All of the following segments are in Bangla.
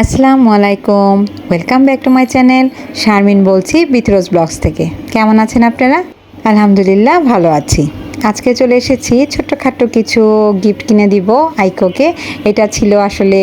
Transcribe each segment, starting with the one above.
আসসালামু আলাইকুম। Welcome back to my channel Sharmin বলছি বিতরোজ ব্লগস থেকে। কেমন আছেন আপনারা? আলহামদুলিল্লাহ, ভালো আছি। আজকে চলে এসেছি ছোট্টখাট্ট কিছু গিফট কিনে দিব আইকোকে। এটা ছিল আসলে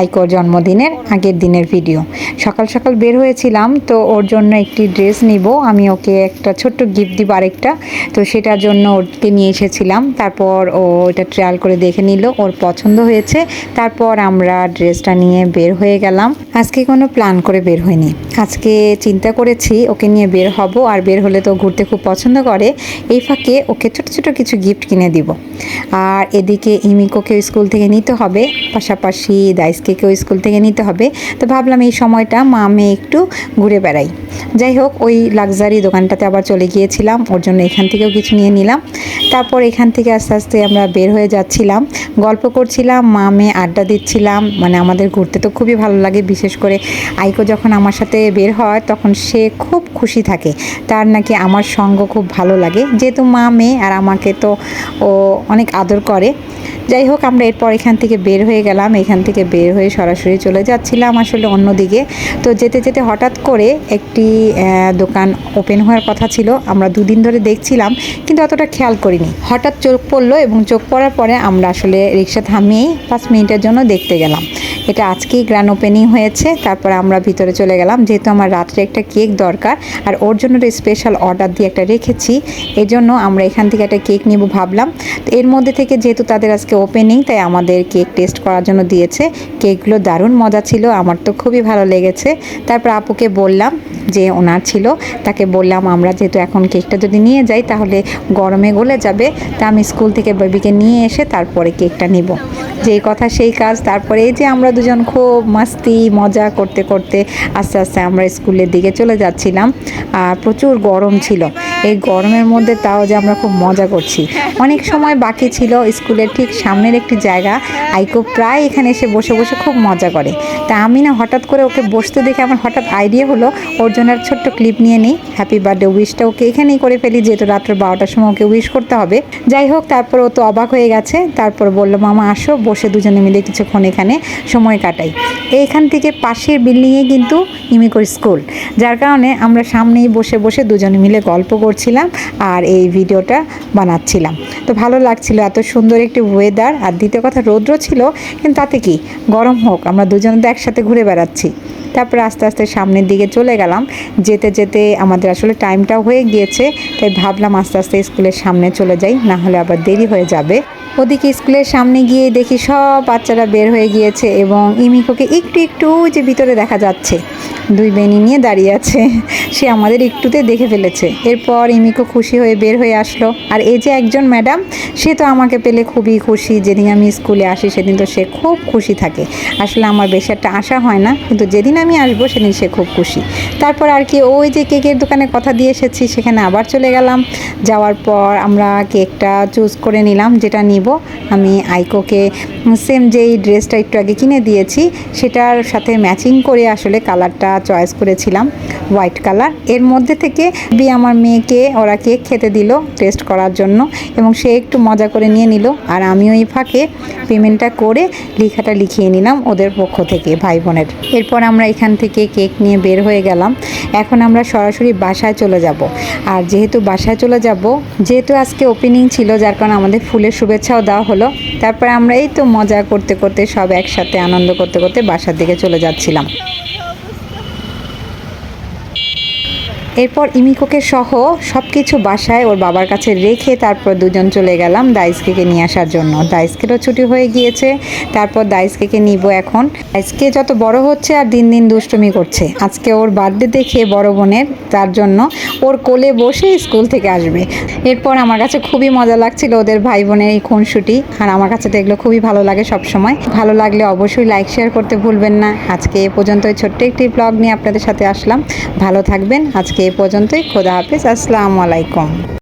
আইকোর জন্মদিনের আগের দিনের ভিডিও সকাল সকাল বের হয়েছিলাম, তো ওর জন্য একটি ড্রেস নিব। আমি ওকে একটা ছোট্ট গিফট দিব আরেকটা। তো সেটার জন্য ওকে নিয়ে এসেছিলাম। তারপর ও এটা ট্রায়াল করে দেখে নিল, ওর পছন্দ হয়েছে। তারপর আমরা ড্রেসটা নিয়ে বের হয়ে গেলাম। আজকে কোনো প্ল্যান করে বের হয়নি আজকে চিন্তা করেছি, ওকে নিয়ে বের হব। আর বের হলে তো ঘুরতে খুব পছন্দ করে। এই ফাঁকে ওকে ছোট ছোট কিছু গিফট কিনে দিব। আর এদিকে ইমিকোকে স্কুল থেকে নিতে হবে, পাশাপাশি দাইসকেও স্কুল থেকে নিতে হবে। তো ভাবলাম এই সময়টা মা মেয়ে একটু ঘুরে বেড়াই। যাই হোক, ওই লাক্সারি দোকানটাতে আবার চলে গিয়েছিলাম, ওর জন্য এখান থেকেও কিছু নিয়ে নিলাম। তারপর এখান থেকে আস্তে আস্তে আমরা বের হয়ে যাচ্ছিলাম। গল্প করছিলাম, মা মেয়ে আড্ডা দিচ্ছিলাম। মানে আমাদের ঘুরতে তো খুবই ভালো লাগে, বিশেষ করে আইকো যখন আমার সাথে বের হয়, তখন সে খুব খুশি থাকে। তার নাকি আমার সঙ্গ খুব ভালো লাগে। যেহেতু মা, মেয়ে আর আমাকে তো ও অনেক আদর করে। যাই হোক, আমরা এরপর এখান থেকে বের হয়ে গেলাম। এখান থেকে বের হয়ে সরাসরি চলে যাচ্ছিলাম আসলে অন্যদিকে। তো যেতে যেতে হঠাৎ করে একটি দোকান ওপেন হওয়ার কথা ছিল। আমরা দুদিন ধরে দেখছিলাম, কিন্তু অতটা খেয়াল করিনি। হঠাৎ চোখ পড়ল এবং চোখ পড়ার পরে আমরা আসলে রিক্সা থামিয়েই পাঁচ মিনিটের জন্য দেখতে গেলাম। এটা আজকেই গ্র্যান্ড ওপেনিং হয়েছে। তারপর আমরা ভিতরে চলে গেলাম। যেহেতু আমার রাত্রে একটা কেক দরকার, আর ওর জন্য স্পেশাল অর্ডার দিয়ে একটা রেখেছি এই জন্য আমরা এখান থেকে একটা কেক নিব ভাবলাম। তো এর মধ্যে থেকে যেহেতু তাদের আজকে ওপেনিং তাই আমাদের কেক টেস্ট করার জন্য দিয়েছে। কেকগুলো দারুণ মজা ছিল, আমার তো খুবই ভালো লেগেছে। তারপর আপুকে বললাম যে ওনার ছিল, তাকে বললাম, আমরা যেহেতু এখন কেকটা যদি নিয়ে যাই, তাহলে গরমে গলে যাবে। তা আমি স্কুল থেকে বেবিকে নিয়ে এসে তারপরে কেকটা নিব। যেই কথা, সেই কাজ। তারপরে এই যে আমরা দুজন খুব মাস্তি, মজা করতে করতে আস্তে আস্তে আমরা স্কুলের দিকে চলে যাচ্ছিলাম। আর প্রচুর গরম ছিল। এই গরমের মধ্যে তাও যে আমরা খুব মজা করছি। অনেক সময় বাকি ছিল স্কুলের ঠিক সামনের একটি জায়গা। আইকো প্রায় এখানে এসে বসে বসে খুব মজা করে। তা আমি না হঠাৎ করে ওকে বসতে দেখে আমার হঠাৎ আইডিয়া হলো, ওর জন্য একটা ছোট্ট ক্লিপ নিয়ে নিই। হ্যাপি বার্থডে উইশটা ওকে এখানেই করে ফেলি, যেহেতু রাত্র বারোটার সময় ওকে উইশ করতে হবে। যাই হোক, তারপর ও তো অবাক হয়ে গেছে। তারপর বলল, মামা, আসো, বসে দুজনে মিলে কিছুক্ষণ এখানে সময় কাটাই। এইখান থেকে পাশের বিল্ডিংয়ে কিন্তু ইমিকোর স্কুল, যার কারণে আমরা সামনেই বসে বসে দুজনে মিলে গল্প করছিলাম আর এই ভিডিওটা বানাচ্ছিলাম। তো ভালো লাগছিল এত সুন্দর একটি ওয়েদার আর দ্বিতীয় কথা, রৌদ্র ছিল, কিন্তু তাতে কি? গরম হোক, আমরা দুজনে তো একসাথে ঘুরে বেড়াচ্ছি। তারপরে আস্তে আস্তে সামনের দিকে চলে গেলাম। যেতে যেতে আমাদের আসলে টাইমটাও হয়ে গিয়েছে, তাই ভাবলাম আস্তে আস্তে স্কুলের সামনে চলে যাই, না হলে আবার দেরি হয়ে যাবে। ওদিকে স্কুলের সামনে গিয়ে দেখি সব বাচ্চারা বের হয়ে গিয়েছে এবং ইমিকোকে একটু একটু যে ভিতরে দেখা যাচ্ছে। দুই বেনি নিয়ে দাঁড়িয়ে আছে। সে আমাদের একটুতে দেখে ফেলেছে। এরপর ইমিকো খুশি হয়ে বের হয়ে আসলো। আর এই যে একজন ম্যাডাম, সে তো আমাকে পেলে খুবই খুশি। যেদিন আমি স্কুলে আসি, সেদিন তো সে খুব খুশি থাকে। আসলে আমার বেশি একটা আশা হয় না, কিন্তু যেদিন আমি আসব, সেদিন সে খুব খুশি। তারপর আর কি ওই যে কেকের দোকানে কথা দিয়ে এসেছি, সেখানে আবার চলে গেলাম। যাওয়ার পর আমরা কেকটা চুজ করে নিলাম, যেটা নিব। আমি আইকোকে সেম যেই ড্রেসটা একটু আগে কিনে দিয়েছি, সেটার সাথে ম্যাচিং করে আসলে কালারটা চয়েস করেছিলাম হোয়াইট কালারের মধ্যে থেকে বি আমার মেয়েকে, ওরা কেক খেতে দিল টেস্ট করার জন্য এবং সে একটু মজা করে নিয়ে নিল। আর আমিও এই ফাঁকে পেমেন্টটা করে লেখাটা লিখিয়ে নিলাম ওদের পক্ষ থেকে, ভাই বোনের। এরপর আমরা এখান থেকে কেক নিয়ে বের হয়ে গেলাম। এখন আমরা সরাসরি বাসায় চলে যাব। আর যেহেতু বাসায় চলে যাব, যেহেতু আজকে ওপেনিং ছিল, যার কারণে আমাদের ফুলের শুভেচ্ছাও দাওয়া হলো। তারপরে আমরা এই তো মজা করতে করতে সব একসাথে আনন্দ করতে করতে বাসার দিকে চলে যাচ্ছিলাম। এরপর ইমিকোকে সহ সব কিছু বাসায় ওর বাবার কাছে রেখে তারপর দুজন চলে গেলাম দাইসকে নিয়ে আসার জন্য। দাইসকেরও ছুটি হয়ে গিয়েছে। তারপর দাইসকে নিব এখন। দাইসকে যত বড় হচ্ছে আর দিন দিন দুষ্টুমি করছে। আজকে ওর বার্থডে দেখে বড় বোনের, তার জন্য ওর কোলে বসে স্কুল থেকে আসবে। এরপর আমার কাছে খুবই মজা লাগছিল ওদের ভাই বোনের এই খুনসুটি। আর আমার কাছে তো এগুলো খুবই ভালো লাগে সব সময় ভালো লাগলে অবশ্যই লাইক, শেয়ার করতে ভুলবেন না। আজকে এ পর্যন্ত ছোট্ট একটি ব্লগ নিয়ে আপনাদের সাথে আসলাম। ভালো থাকবেন। আজকে এ পর্যন্তই খোদা হাফিজ আসসালামু আলাইকুম।